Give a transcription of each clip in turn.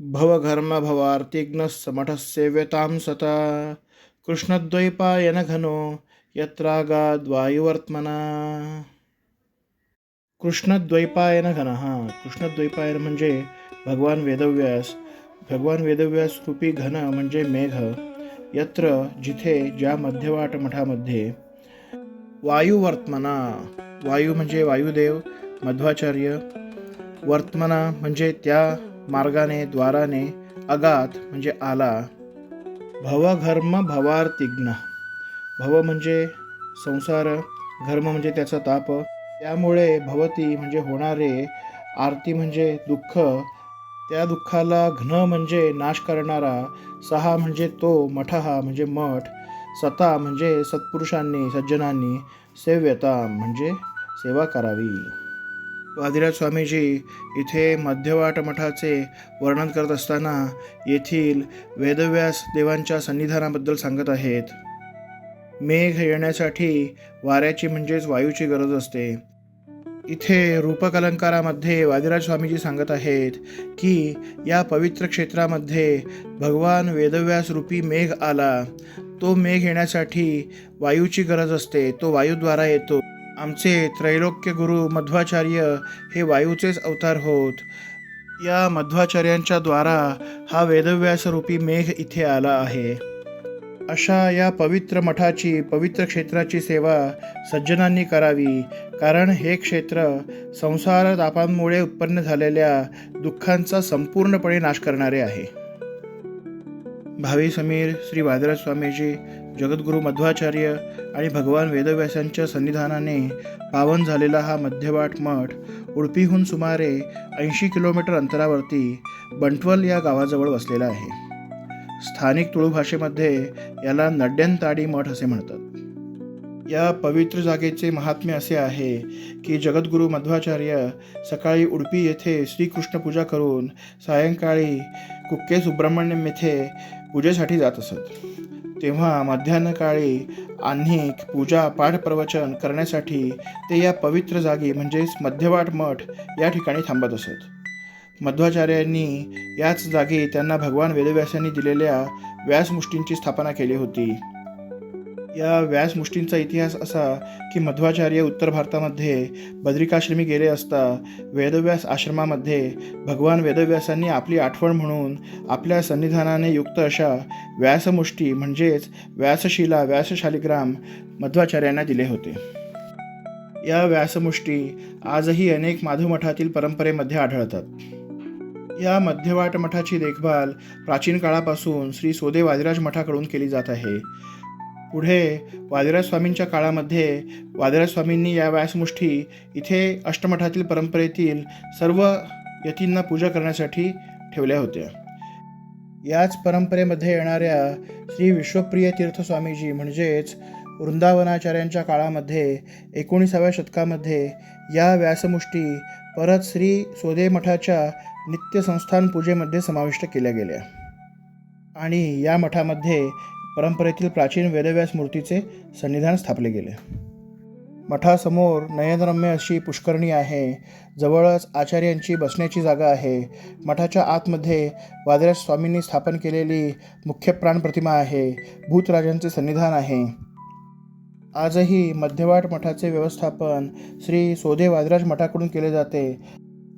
भवघर्मभवार्तिघ्नस्समठस्सेव्यतां सता। कृष्णद्वैपायनघनो यत्रागाद्वायुवर्त्मना। कृष्णद्वैपायन घन हा कृष्णद्वैपायन म्हणजे भगवान वेदव्यास भगवान वेदव्यास रूपी घन म्हणजे मेघ यत्र जिथे ज्या मध्यवाट मठामध्ये। वायुवर्त्मना वायू म्हणजे वायुदेव मध्वाचार्य। वर्तमना म्हणजे त्या मार्गाने द्वाराने अगात म्हणजे आला. भवघर्म भवार्तिघ्न भव म्हणजे संसार घर्म म्हणजे त्याचा ताप. त्यामुळे भवती म्हणजे होणारे आरती म्हणजे दुःख. त्या दुःखाला घ्न म्हणजे नाश करणारा. सहा म्हणजे तो मठ हा म्हणजे मठ. सता म्हणजे सत्पुरुषांनी सज्जनांनी सेव्यता म्हणजे सेवा करावी. वादिराज स्वामीजी इथे मध्यवाट मठाचे वर्णन करत असताना येथील वेदव्यास देवांच्या सन्निधानाबद्दल सांगत आहेत. मेघ येण्यासाठी वाऱ्याची म्हणजेच वायूची गरज असते. इथे रूपकलंकारामध्ये वादिराज स्वामीजी सांगत आहेत की या पवित्र क्षेत्रामध्ये भगवान वेदव्यास रूपी मेघ आला. तो मेघ येण्यासाठी वायूची गरज असते. तो वायूद्वारा येतो. आमचे त्रैलोक्य गुरु मध्वाचार्य हे वायूचेच अवतार होत. या मध्वाचार्यांच्या द्वारा हा वेदव्यासरूपी मेघ इथे आला आहे. अशा या पवित्र मठाची पवित्र क्षेत्राची सेवा सज्जनांनी करावी कारण हे क्षेत्र संसार तापांमुळे उत्पन्न झालेल्या दुःखांचा संपूर्णपणे नाश करणारे आहे. भावी समीर श्री वादराज स्वामीजी जगद्गुरू मध्वाचार्य आणि भगवान वेदव्यासांच्या सन्निधानाने पावन झालेला हा मध्यवाट मठ उडपीहून सुमारे ऐंशी किलोमीटर अंतरावरती बंटवल या गावाजवळ वसलेला आहे. स्थानिक तुळू भाषेमध्ये याला नड्यंताडी मठ असे म्हणतात. या पवित्र जागेचे महात्म्य असे आहे की जगद्गुरू मध्वाचार्य सकाळी उडपी येथे श्रीकृष्ण पूजा करून सायंकाळी कुक्के सुब्रह्मण्यम येथे पूजेसाठी जात असत. तेव्हा मध्यान्हकाळी अनेक पूजा पाठ प्रवचन करण्यासाठी ते या पवित्र जागी म्हणजेच मध्यवाट मठ या ठिकाणी थांबत असत. मध्वाचार्यांनी याच जागी त्यांना भगवान वेदव्यासांनी दिलेल्या व्यासमुष्टींची स्थापना केली होती. या व्यासमुष्टींचा इतिहास असा की मध्वाचार्य उत्तर भारतामध्ये बद्रिकाश्रमी गेले असता वेदव्यास आश्रमामध्ये भगवान वेदव्यासांनी आपली आठवण म्हणून आपल्या सन्निधानाने युक्त अशा व्यासमुष्टी म्हणजेच व्यासशिला व्यासशालिग्राम मध्वाचार्यांना दिले होते. या व्यासमुष्टी आजही अनेक माधवमठातील परंपरेमध्ये आढळतात. या मध्यवाट मठाची देखभाल प्राचीन काळापासून श्री सोदे वाजराज मठाकडून केली जात आहे. पुढे वादिराज स्वामींच्या काळामध्ये वादिराज स्वामींनी या व्यासमुष्टी इथे अष्टमठातील परंपरेतील सर्व यतींना पूजा करण्यासाठी ठेवल्या होत्या. याच परंपरेमध्ये येणाऱ्या श्री विश्वप्रिय तीर्थ स्वामीजी म्हणजेच वृंदावनाचार्यांच्या काळामध्ये एकोणीसाव्या शतकामध्ये या व्यासमुष्टी परत श्री सोदे मठाच्या नित्यसंस्थान पूजेमध्ये समाविष्ट केल्या गेल्या. आणि या मठामध्ये परंपरेतील प्राचीन वेदव्यास मूर्तीचे सन्निधान स्थापले गेले. मठासमोर नयनरम्य अशी पुष्करणी आहे. जवळच आचार्यांची बसण्याची जागा आहे. मठाच्या आतमध्ये वादराज स्वामींनी स्थापन केलेली मुख्य प्राण प्रतिमा आहे. भूतराजांचे सन्निधान आहे. आजही मध्यवाट मठाचे व्यवस्थापन श्री सोदे वादराज मठाकडून केले जाते.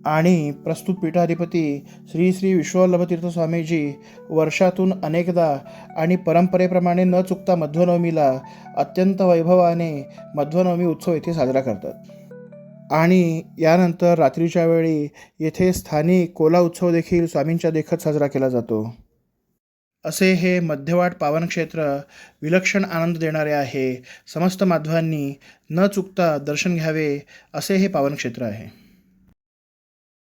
आणि प्रस्तुत पीठाधिपती श्री श्री विश्ववल्लभतीर्थ स्वामीजी वर्षातून अनेकदा आणि परंपरेप्रमाणे न चुकता मध्वनवमीला अत्यंत वैभवाने मध्वनवमी उत्सव येथे साजरा करतात. आणि यानंतर रात्रीच्या वेळी येथे स्थानिक कोला उत्सव देखील स्वामींच्या देखत साजरा केला जातो. असे हे मध्यवाट पावन क्षेत्र विलक्षण आनंद देणारे आहे. समस्त माधवांनी न चुकता दर्शन घ्यावे असे हे पावनक्षेत्र आहे.